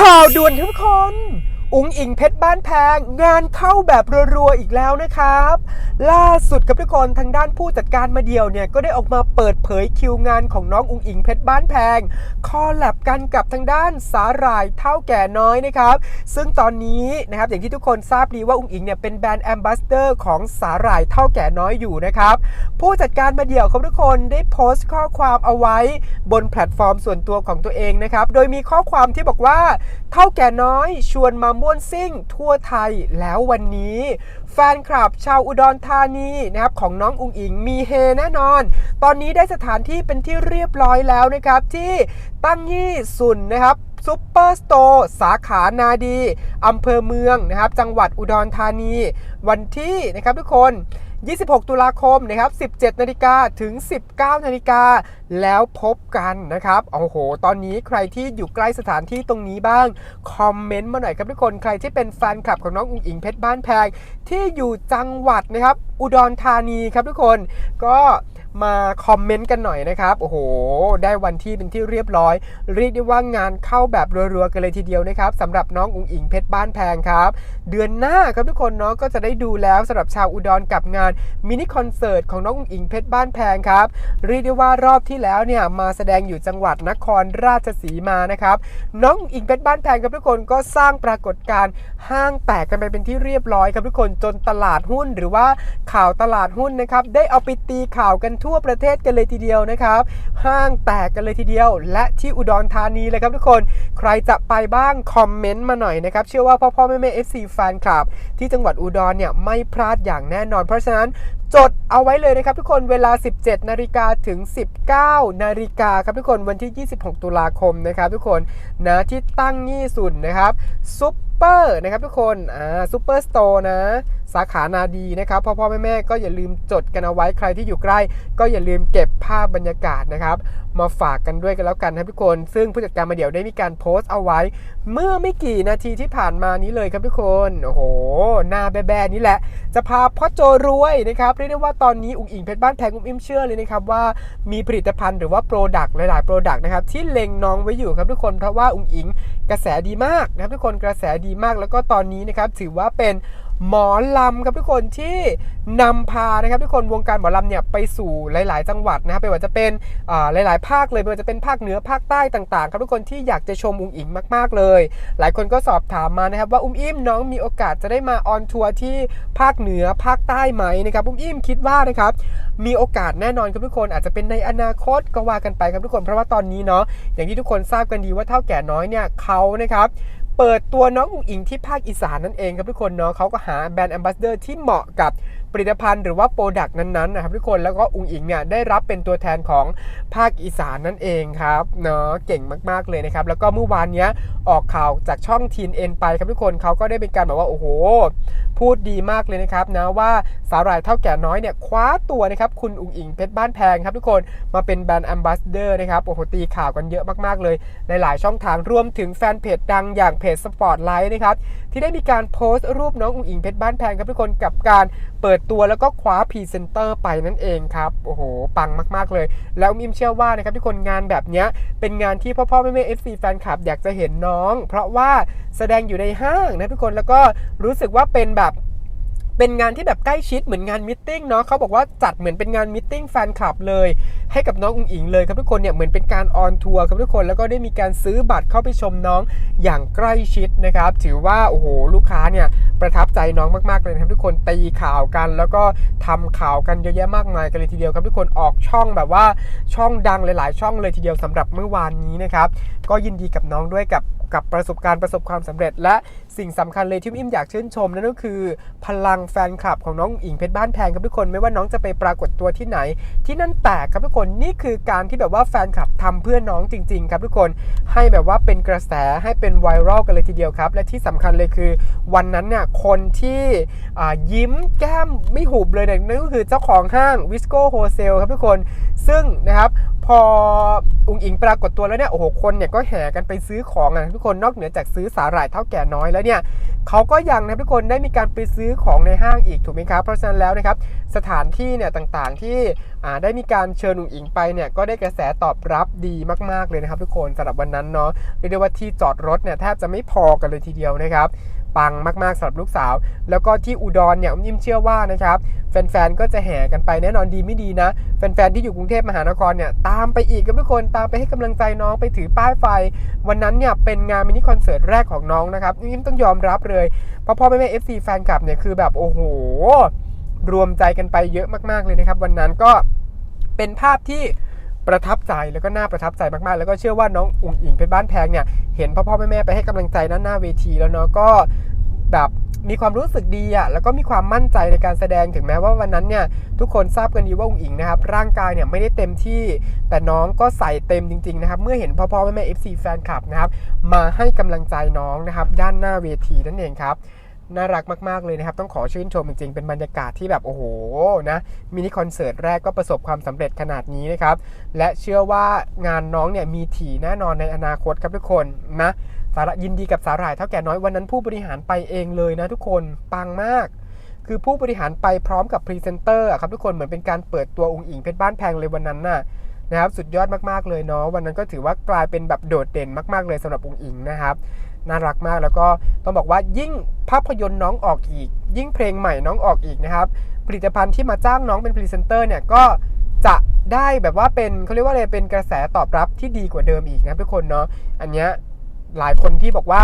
ข่าวด่วนทุกคน อุ๋งอิงเพชรบ้านแพง งานเข้าแบบรัวๆอีกแล้วนะครับ ล่าสุดกับทุกคนทางด้านผู้จัดการมาเดียวเนี่ย ก็ได้ออกมาเปิดเผยคิวงานของน้องอุ๋งอิงเพชรบ้านแพง คอลแลบกันกับทางด้านสาหร่ายเท่าแก่น้อยนะครับ ซึ่งตอนนี้นะครับอย่างที่ทุกคนทราบดีว่าอุ๋งอิงเนี่ยเป็นแบรนด์แอมบาสเดอร์ของสาหร่ายเท่าแก่น้อยอยู่นะครับผู้จัดการมาเดี่ยวครับทุกคนได้โพสต์ข้อความเอาไว้บนแพลตฟอร์มส่วนตัวของตัวเองนะครับโดยมีข้อความที่บอกว่าเท่าแก่น้อยชวนมาม่วนซิ่งทั่วไทยแล้ววันนี้ แฟนคลับชาวอุดรธานีนะครับของน้องอุงอิงมีเฮแน่นอน ตอนนี้ได้สถานที่เป็นที่เรียบร้อยแล้วนะครับที่ตั้งยี่สุนนะครับซูเปอร์สโตร์สาขานาดีอำเภอเมืองนะครับจังหวัดอุดรธานี วันที่นะครับทุกคน 26 ตุลาคมนะครับ 17 นาฬิกาถึง 19 นาฬิกา แล้วพบกันนะครับ โอ้โห ตอนนี้ใครที่อยู่ใกล้สถานที่ตรงนี้บ้าง คอมเมนต์มาหน่อยครับทุกคน ใครที่เป็นแฟนคลับของน้องอุ๋งอิงเพชรบ้านแพง ที่อยู่จังหวัดนะครับ อุดรธานีครับทุกคน ก็ มาคอมเมนต์กันหน่อยนะครับ โอ้โห ได้วันที่เป็นที่เรียบร้อย เรียกได้ว่างานเข้าแบบรัวๆกันเลยทีเดียวนะครับสำหรับน้องอุ๋งอิงเพชรบ้านแพงครับ เดือนหน้าครับทุกคนเนาะก็จะได้ดูแล้วสำหรับชาวอุดรกับงานมินิคอนเสิร์ตของน้องอุ๋งอิงเพชรบ้านแพงครับเรียกได้ว่ารอบที่แล้วเนี่ยมาแสดงอยู่จังหวัดนครราชสีมานะครับน้องอุ๋งอิงเพชรบ้านแพงครับทุกคนก็สร้างปรากฏการณ์ห้างแตกกันไปเป็นที่เรียบร้อยครับทุกคนจนตลาดหุ้นหรือว่าข่าวตลาดหุ้นนะครับได้เอาไปตีข่าวกันทั่วประเทศกันเลยทีเดียวนะครับ ห้างแตกกันเลยทีเดียว และที่อุดรธานีเลยครับทุกคน ใครจะไปบ้างคอมเมนต์มาหน่อยนะครับ เชื่อว่าพ่อพ่อแม่แม่เอฟซีแฟนคลับ ที่จังหวัดอุดรเนี่ยไม่พลาดอย่างแน่นอน เพราะฉะนั้นจดเอาไว้เลยนะครับทุกคนเวลา 17 นาฬิกาถึง 19 นาฬิกาครับทุกคนวันที่ 26 ตุลาคมนะครับทุกคนนะที่ตั้งยี่สุนนะครับซุป เปอร์นะครับทุกคนอ่าซุปเปอร์สโตร์นะ สาขานาดีนะครับพ่อพ่อแม่แม่ก็อย่าลืมจดกันเอาไว้ใครที่อยู่ใกล้ ก็อย่าลืมเก็บภาพบรรยากาศนะครับ มาฝากกันด้วยกันแล้วกันครับทุกคน ซึ่งผู้จัดการมาเดี๋ยวได้มีการโพสต์เอาไว้ เมื่อไม่กี่นาทีที่ผ่านมานี้เลยครับทุกคนโอ้โหหน้าแบๆนี่แหละ จะพาพ่อโจรวยนะครับเรียกได้ว่าตอนนี้อุ๋งอิงเพชรบ้านแพงอุ้มอิ่มเชื่อเลยนะครับว่ามีผลิตภัณฑ์หรือว่าโปรดักต์หลายๆโปรดักต์นะครับที่เล็งน้องไว้อยู่ครับทุกคนเพราะว่าอุ๋งอิง กระแสดีมากนะครับทุกคนกระแสดีมากแล้วก็ตอนนี้นะครับถือว่าเป็น หมอลำครับทุกคนที่นำพานะครับทุกคนวงการหมอลำเนี่ยไปสู่หลาย ๆ จังหวัดนะครับไม่ว่าจะเป็นอ่าหลาย ๆ ภาคเลยไม่ว่าจะเป็นภาคเหนือภาคใต้ต่าง ๆ ครับทุกคนที่อยากจะชมอุ้งอิงมาก ๆ เลย หลายคนก็สอบถามมานะครับว่าอุ้มอิ่มน้องมีโอกาสจะได้มาออนทัวร์ที่ภาคเหนือภาคใต้ไหมนะครับอุ้มอิ่มคิดว่านะครับมีโอกาสแน่นอนครับทุกคนอาจจะเป็นในอนาคตก็ว่ากันไปครับทุกคนเพราะว่าตอนนี้เนาะอย่างที่ทุกคนทราบกันดีว่าเท่าแก่น้อยเนี่ยเขานะครับ เปิดตัวน้องอุ๋งอิงที่ภาคอีสานนั่นเองครับทุกคนเนาะเขาก็หาแบรนด์แอมบาสเดอร์ที่เหมาะกับ ผลิตภัณฑ์หรือว่าโปรดักต์นั้นๆนะครับทุกคนแล้วก็อุงอิงเนี่ยได้รับเป็นตัวแทนของภาคอีสานนั่นเองครับเนาะเก่งมากๆเลยนะครับ แล้วก็เมื่อวานเนี้ยออกข่าวจากช่องทีนเอ็นไปครับทุกคนเขาก็ได้เป็นการแบบว่าโอ้โห พูดดีมากเลยนะครับนะว่าสาหร่ายเท่าแก่น้อยเนี่ยคว้าตัวนะครับคุณอุงอิงเพชรบ้านแพงครับทุกคนมาเป็นแบรนด์แอมบาสเดอร์นะครับโอ้โหตีข่าวกันเยอะมากๆเลยหลายๆช่องทางรวมถึงแฟนเพจดังอย่างเพจสปอร์ตไลท์นะครับที่ได้มีการโพสต์รูปน้องอุงอิงเพชรบ้านแพงครับทุกคนกับการเปิดตัวแล้วก็คว้าพรีเซนเตอร์ไปนั่นเองครับโอ้โห ปังมาก ๆ เลย แล้วอิมเชื่อว่านะครับทุกคนงานแบบเนี้ยเป็นงานที่พ่อพ่อแม่แม่เอฟซีแฟนคลับอยากจะเห็นน้อง เพราะว่าแสดงอยู่ในห้างนะทุกคนแล้วก็รู้สึกว่าเป็นแบบ เป็นงานที่แบบใกล้ชิดเหมือนงานมิทติ้งเนาะเขาบอกว่าจัดเหมือนเป็นงานมิทติ้งแฟนคลับเลย ให้กับน้องอุ๋งอิงเลยครับทุกคนเนี่ยเหมือนเป็นการออนทัวร์ครับทุกคนแล้วก็ได้มีการซื้อบัตรเข้าไปชมน้องอย่างใกล้ชิดนะครับถือว่าโอ้โหลูกค้าเนี่ยประทับใจน้องมากๆเลยครับทุกคนตีข่าวกัน แล้วก็ทำข่าวกันเยอะแยะมากมายกันเลยทีเดียวครับทุกคนออกช่องแบบว่าช่องดังหลาย ๆ ช่องเลยทีเดียวสำหรับเมื่อวานนี้นะครับก็ยินดีกับน้องด้วยกับ กับประสบการณ์ประสบความสำเร็จ และสิ่งสำคัญเลยที่อิมอยากชื่นชมนั่นก็คือ พลังแฟนคลับของน้องอิงเพชรบ้านแพงครับทุกคนไม่ว่าน้องจะไปปรากฏตัวที่ไหน ที่นั่นแตกครับทุกคนนี่คือการที่แบบว่าแฟนคลับทำเพื่อน้องจริง ๆ ครับทุกคนให้แบบว่าเป็นกระแสให้เป็นไวรัลกันเลยทีเดียวครับ และที่สำคัญเลยคือ วันนั้นเนี่ยคนที่อ่ายิ้มแก้มไม่หุบเลยเนี่ยนั่นก็คือเจ้าของห้างวิสโก้โฮเซลครับทุกคนซึ่งนะครับ พออุงอิงปรากฏตัวแล้วเนี่ยโอ้โหคนเนี่ยก็แห่กันไปซื้อของนะทุกคนนอกเหนือจากซื้อสาหร่ายเท่าแก่น้อยแล้วเนี่ยเขาก็ยังนะทุกคนได้มีการไปซื้อของในห้างอีกถูกไหมครับเพราะฉะนั้นแล้วนะครับสถานที่เนี่ยต่างๆที่ได้มีการเชิญอุงอิงไปเนี่ยก็ได้กระแสตอบรับดีมากๆเลยนะครับ ทุกคนสำหรับวันนั้นเนาะเรียกได้ว่าที่จอดรถเนี่ยแทบจะไม่พอกันเลยทีเดียวนะครับปังมากๆสำหรับลูกสาว แล้วก็ที่อุดรเนี่ยอุ้มยิ้มเชื่อว่านะครับ แฟนๆก็จะแห่กันไปแน่นอนดีไม่ดีนะ แฟนๆที่อยู่กรุงเทพมหานครเนี่ยตามไปอีกครับทุกคนตามไปให้กำลังใจน้องไปถือป้ายไฟ วันนั้นเนี่ยเป็นงานมินิคอนเสิร์ตแรกของน้องนะครับอุ้มยิ้มต้องยอมรับเลยเพราะพ่อแม่แม่เอฟซีแฟนคลับเนี่ยคือแบบโอ้โหรวมใจกันไปเยอะมากๆเลยนะครับ วันนั้นก็เป็นภาพที่ ประทับใจแล้วก็น่าประทับใจมากๆ แล้วก็เชื่อว่าน้องอุ๋งอิงเพชรบ้านแพงเนี่ยเห็นพ่อพ่อแม่แม่ไปให้กำลังใจด้านหน้าเวทีแล้วเนาะก็แบบมีความรู้สึกดีอะแล้วก็มีความมั่นใจในการแสดงถึงแม้ว่าวันนั้นเนี่ยทุกคนทราบกันดีว่าอุ๋งอิงนะครับร่างกายเนี่ยไม่ได้เต็มที่ แต่น้องก็ใส่เต็มจริงๆนะครับเมื่อเห็นพ่อพ่อแม่แม่ FC แฟนคลับนะครับมาให้กำลังใจน้องนะครับด้านหน้าเวทีนั่นเองครับ น่ารักมากๆเลยนะครับ ต้องขอชื่นชมจริงๆ เป็นบรรยากาศที่แบบโอ้โหนะมินิคอนเสิร์ตแรกก็ประสบความสำเร็จขนาดนี้นะครับ และเชื่อว่างานน้องเนี่ยมีถี่แน่นอนในอนาคตครับทุกคนนะสาระยินดีกับสาหร่ายเท่าแก่น้อยวันนั้นผู้บริหารไปเองเลยนะทุกคนปังมาก คือผู้บริหารไปพร้อมกับพรีเซนเตอร์ครับทุกคนเหมือนเป็นการเปิดตัวองค์อิงเพชรบ้านแพงเลยวันนั้นน่ะนะครับสุดยอดมากๆเลยเนาะวันนั้นก็ถือว่ากลายเป็นแบบโดดเด่นมาก ๆเลยสำหรับองค์อิงนะครับ น่ารักมาก แล้วก็ต้องบอกว่ายิ่งภาพยนตร์น้องออกอีก ยิ่งเพลงใหม่น้องออกอีกนะครับ ผลิตภัณฑ์ที่มาจ้างน้องเป็นพรีเซนเตอร์เนี่ยก็จะได้แบบว่าเป็นเขาเรียกว่าอะไรเป็นกระแสตอบรับที่ดีกว่าเดิมอีกนะทุกคนเนาะอันเนี้ยหลายคนที่บอกว่า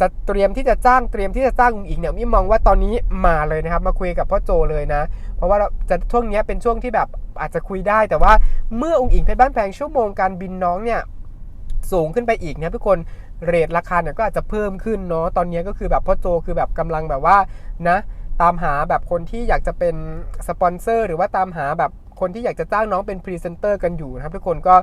จะเตรียมที่จะจ้างเตรียมที่จะจ้างอุ๋งอิงเนี่ยมิมองว่าตอนนี้มาเลยนะครับ มาคุยกับพ่อโจเลยนะ เพราะว่าจะช่วงนี้เป็นช่วงที่แบบอาจจะคุยได้ แต่ว่าเมื่อองค์อิงเพชรบ้านแพงชั่วโมงการบินน้องเนี่ยสูงขึ้นไปอีกนะทุกคน เรทราคาเนี่ยก็อาจจะเพิ่มขึ้นเนาะตอนนี้ก็คือแบบพ่อโจคือแบบกำลังแบบว่านะตามหาแบบคนที่อยากจะเป็นสปอนเซอร์หรือว่าตามหาแบบคนที่อยากจะจ้างน้องเป็นพรีเซนเตอร์กันอยู่นะครับทุกคนก็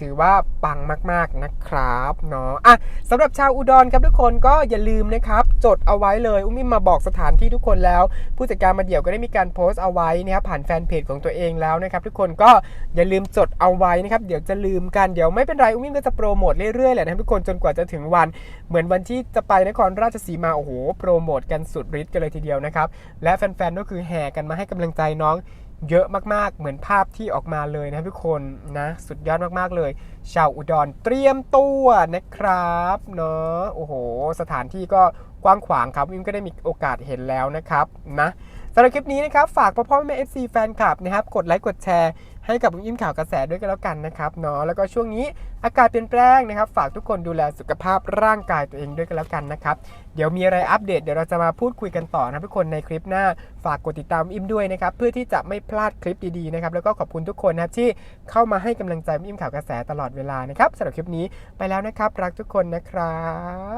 ถือว่าปังมากๆนะครับเนาะอะสำหรับชาวอุดรครับทุกคนก็อย่าลืมนะครับ จดเอาไว้เลยอุ้มิมมาบอกสถานที่ทุกคนแล้ว ผู้จัดการมาเดี่ยวก็ได้มีการโพสต์เอาไว้นะครับผ่านแฟนเพจของตัวเองแล้วนะครับ ทุกคนก็อย่าลืมจดเอาไว้นะครับ เดี๋ยวจะลืมกันเดี๋ยวไม่เป็นไรอุ้มิมก็จะโปรโมทเรื่อยๆแหละนะครับทุกคนจนกว่าจะถึงวันเหมือนวันที่จะไปนครราชสีมาโอ้โหโปรโมทกันสุดฤทธิ์กันเลยทีเดียวนะครับและแฟนๆก็คือแห่กันมาให้กำลังใจน้อง เยอะมากๆ เหมือนภาพที่ออกมาเลยนะทุกคนนะ สุดยอดมากๆเลย ชาวอุดรเตรียมตัวนะครับเนาะโอ้โห สถานที่ก็กว้างขวางครับวิมก็ได้มีโอกาสเห็นแล้วนะครับนะสำหรับคลิปนี้นะครับ ฝากพ่อพ่อแม่เอฟซีแฟนคลับนะครับ กดไลค์กดแชร์ ให้กับวิมข่าวกระแสด้วยกันแล้วกันนะครับเนาะแล้วก็ช่วงนี้อากาศเปลี่ยนแปลงนะครับ ฝากทุกคนดูแลสุขภาพร่างกายตัวเองด้วยกันแล้วกันนะครับ เดี๋ยวมีอะไรอัปเดตเดี๋ยวเราจะมาพูดคุยกันต่อนะทุกคนในคลิปหน้า ฝากกดติดตามอิมด้วยนะครับ เพื่อที่จะไม่พลาดคลิปดีๆนะครับ แล้วก็ขอบคุณทุกคนนะครับที่เข้ามาให้กำลังใจอิมข่าวกระแสตลอดเวลานะครับสำหรับคลิปนี้ไปแล้วนะครับ รักทุกคนนะครับ